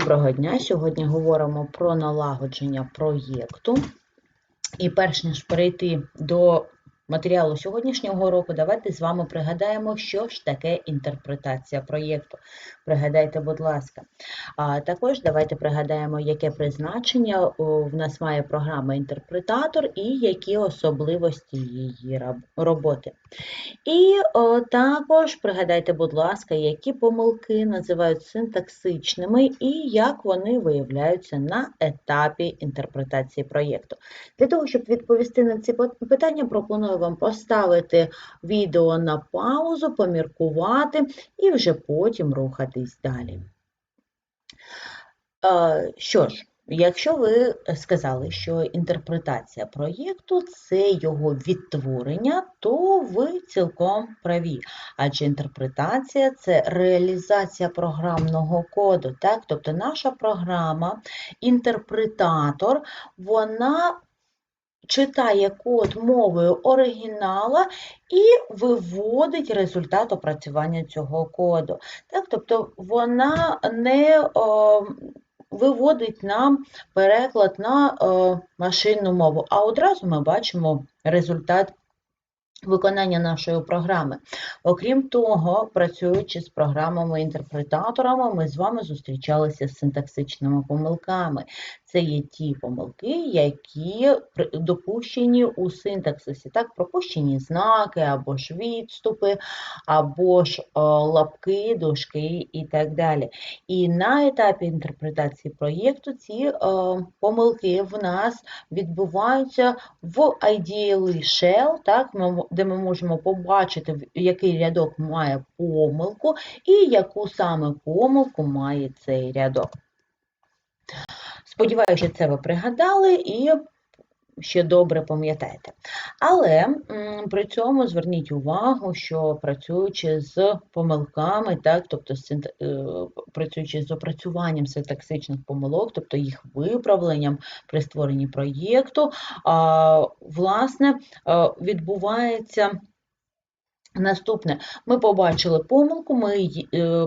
Доброго дня! Сьогодні говоримо про налагодження проєкту. І перш ніж перейти до матеріалу сьогоднішнього уроку, давайте з вами пригадаємо, що ж таке інтерпретація проєкту. Пригадайте, будь ласка. А також давайте пригадаємо, яке призначення в нас має програма інтерпретатор і які особливості її роботи. І о, також пригадайте, будь ласка, які помилки називають синтаксичними і як вони виявляються на етапі інтерпретації проєкту. Для того, щоб відповісти на ці питання, пропоную вам поставити відео на паузу, поміркувати і вже потім рухатись далі. Е, Що ж, якщо ви сказали, що інтерпретація проєкту це його відтворення, то ви цілком праві. Адже інтерпретація це реалізація програмного коду. Так? Тобто наша програма, інтерпретатор, вона читає код мовою оригінала і виводить результат опрацювання цього коду. Так? Тобто вона не о, виводить нам переклад на о, машинну мову, а одразу ми бачимо результат виконання нашої програми. Окрім того, працюючи з програмами-інтерпретаторами, ми з вами зустрічалися з синтаксичними помилками. Це є ті помилки, які допущені у синтаксисі. Так, пропущені знаки, або ж відступи, або ж е, лапки, дужки і так далі. І на етапі інтерпретації проєкту ці е, помилки в нас відбуваються в IDLE Shell, так, де ми можемо побачити, який рядок має помилку і яку саме помилку має цей рядок. Сподіваюся, це ви пригадали і ще добре пам'ятаєте. Але при цьому зверніть увагу, що працюючи з помилками, так, тобто е, працюючи з опрацюванням синтаксичних помилок, тобто їх виправленням при створенні проєкту, власне, е, відбувається наступне. Ми побачили помилку, ми е,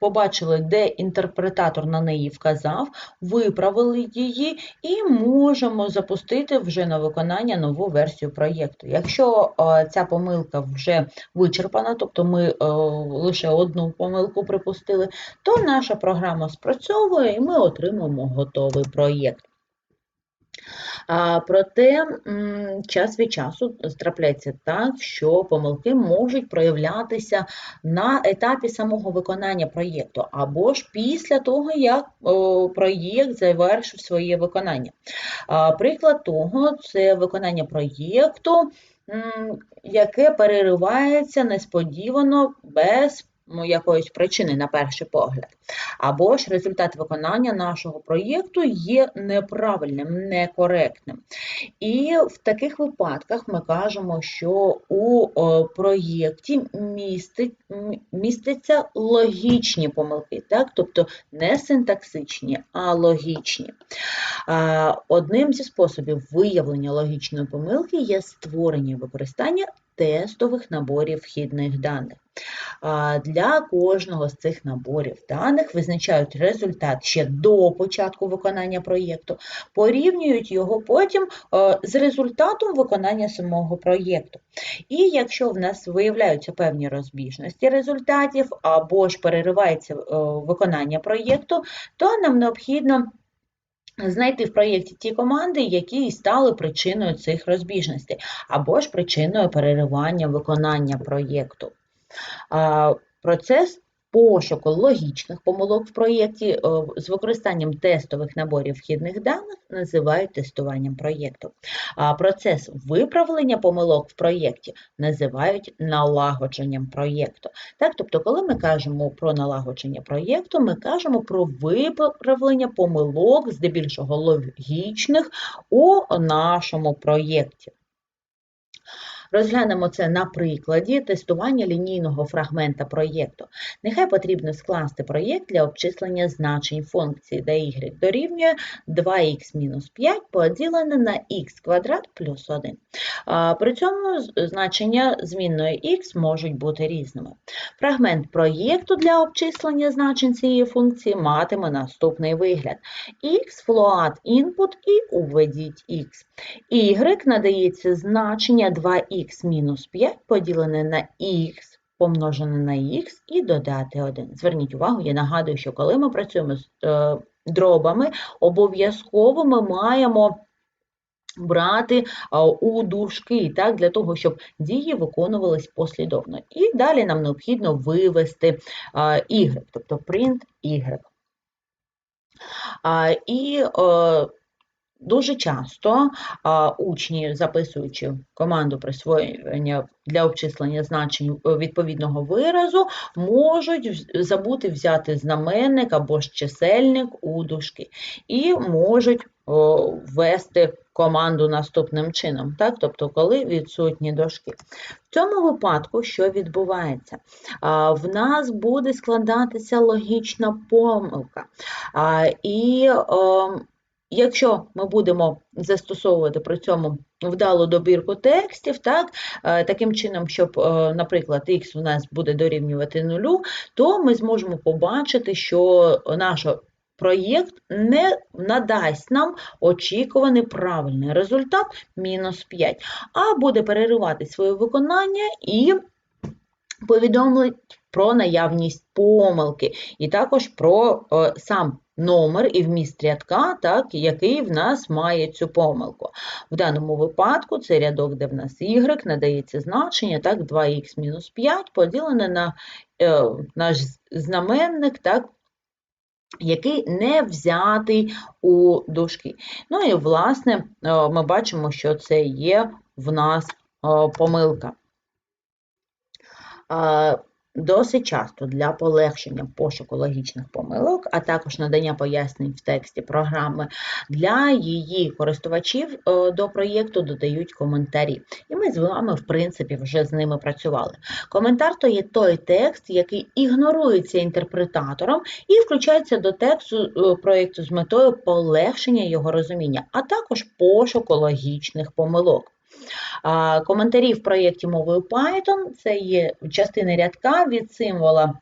побачили, де інтерпретатор на неї вказав, виправили її і можемо запустити вже на виконання нову версію проєкту. Якщо е, ця помилка вже вичерпана, тобто ми е, лише одну помилку припустили, то наша програма спрацьовує і ми отримаємо готовий проєкт. Проте час від часу трапляється так, що помилки можуть проявлятися на етапі самого виконання проєкту, або ж після того, як проєкт завершив своє виконання. Приклад того це виконання проєкту, яке переривається несподівано без ну, якоїсь причини на перший погляд. Або ж результат виконання нашого проєкту є неправильним, некоректним. І в таких випадках ми кажемо, що у проєкті містить, містяться логічні помилки, так? тобто не синтаксичні, а логічні. Одним зі способів виявлення логічної помилки є створення використання тестових наборів вхідних даних. Для кожного з цих наборів даних визначають результат ще до початку виконання проєкту, порівнюють його потім е, з результатом виконання самого проєкту. І якщо в нас виявляються певні розбіжності результатів або ж переривається е, виконання проєкту, то нам необхідно знайти в проєкті ті команди, які і стали причиною цих розбіжностей, або ж причиною переривання виконання проєкту. Процес пошуку логічних помилок в проєкті е, з використанням тестових наборів вхідних даних називають тестуванням проєкту. А процес виправлення помилок в проєкті називають налагодженням проєкту. Так, тобто, коли ми кажемо про налагодження проєкту, ми кажемо про виправлення помилок, здебільшого логічних, у нашому проєкті. Розглянемо це на прикладі тестування лінійного фрагмента проєкту. Нехай потрібно скласти проєкт для обчислення значень функції, де y дорівнює 2х-5 поділене на х квадрат плюс 1. При цьому значення змінної х можуть бути різними. Фрагмент проєкту для обчислення значень цієї функції матиме наступний вигляд. x float input і уведіть x. y надається значення 2х мінус 5 поділене на х помножене на х і додати 1. Зверніть увагу, я нагадую, що коли ми працюємо з е, дробами, обов'язково ми маємо брати у дужки, так, для того, щоб дії виконувались послідовно. І далі нам необхідно вивести y, тобто print y. І е, дуже часто а, учні, записуючи команду присвоєння для обчислення значень е, відповідного виразу, можуть забути взяти знаменник або ж чисельник у дужки і можуть о, ввести команду наступним чином, так? тобто коли відсутні дошки. В цьому випадку що відбувається? А, В нас буде складатися логічна помилка. А, І ем, Якщо ми будемо застосовувати при цьому вдалу добірку текстів, так, е, таким чином, щоб, е, наприклад, x у нас буде дорівнювати нулю, то ми зможемо побачити, що наш проєкт не надасть нам очікуваний правильний результат мінус 5, а буде переривати своє виконання і повідомить про наявність помилки, і також про е, сам номер і вміст рядка, так, який в нас має цю помилку. В даному випадку це рядок, де в нас y, надається значення, так, 2х мінус 5 поділене на е, наш знаменник, так, який не взятий у дужки. Ну і, власне, е, ми бачимо, що це є в нас е, помилка. А, Досить часто для полегшення пошуку логічних помилок, а також надання пояснень в тексті програми, для її користувачів е, до проєкту додають коментарі. І ми з вами, в принципі, вже з ними працювали. Коментар то є той текст, який ігнорується інтерпретатором і включається до тексту е, проєкту з метою полегшення його розуміння, а також пошуку логічних помилок. Коментарі в проєкті мовою Python це є частини рядка від символа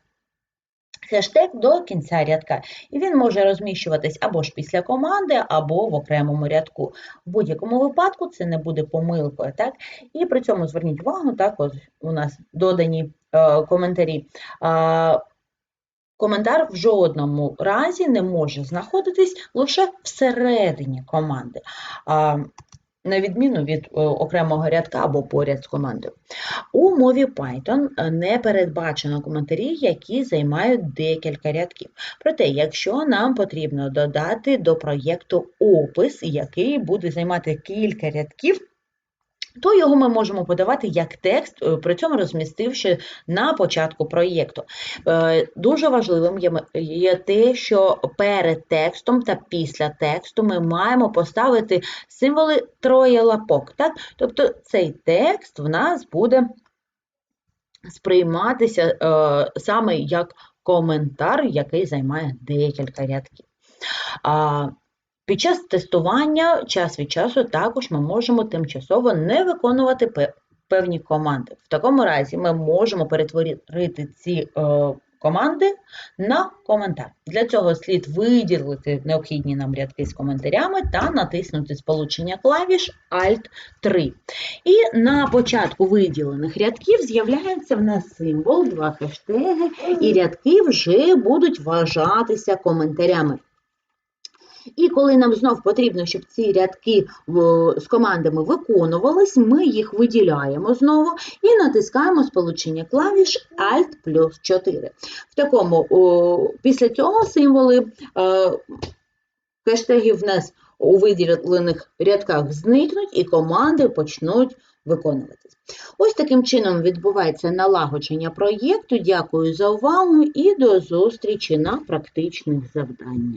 хештег до кінця рядка. І він може розміщуватись або ж після команди, або в окремому рядку. В будь-якому випадку це не буде помилкою. Так? І при цьому зверніть увагу, так, ось у нас додані е, коментарі. А, Коментар в жодному разі не може знаходитись лише всередині команди. А, на відміну від е, окремого рядка або поряд з командою. У мові Python е, не передбачено коментарі, які займають декілька рядків. Проте, якщо нам потрібно додати до проєкту опис, який буде займати кілька рядків, то його ми можемо подавати як текст, е, при цьому розмістивши на початку проєкту. Е, Дуже важливим є те, що перед текстом та після тексту ми маємо поставити символи троє лапок. Так? Тобто цей текст в нас буде сприйматися е, саме як коментар, який займає декілька рядків. А, під час тестування час від часу також ми можемо тимчасово не виконувати певні команди. В такому разі ми можемо перетворити ці е, команди на коментар. Для цього слід виділити необхідні нам рядки з коментарями та натиснути сполучення клавіш Alt-3. І на початку виділених рядків з'являється в нас символ, два хештеги, і рядки вже будуть вважатися коментарями. І коли нам знов потрібно, щоб ці рядки з командами виконувались, ми їх виділяємо знову і натискаємо сполучення клавіш Alt плюс 4. В такому, о, після цього символи е, хештегів в нас у виділених рядках зникнуть і команди почнуть виконуватись. Ось таким чином відбувається налагодження проєкту. Дякую за увагу і до зустрічі на практичних завданнях.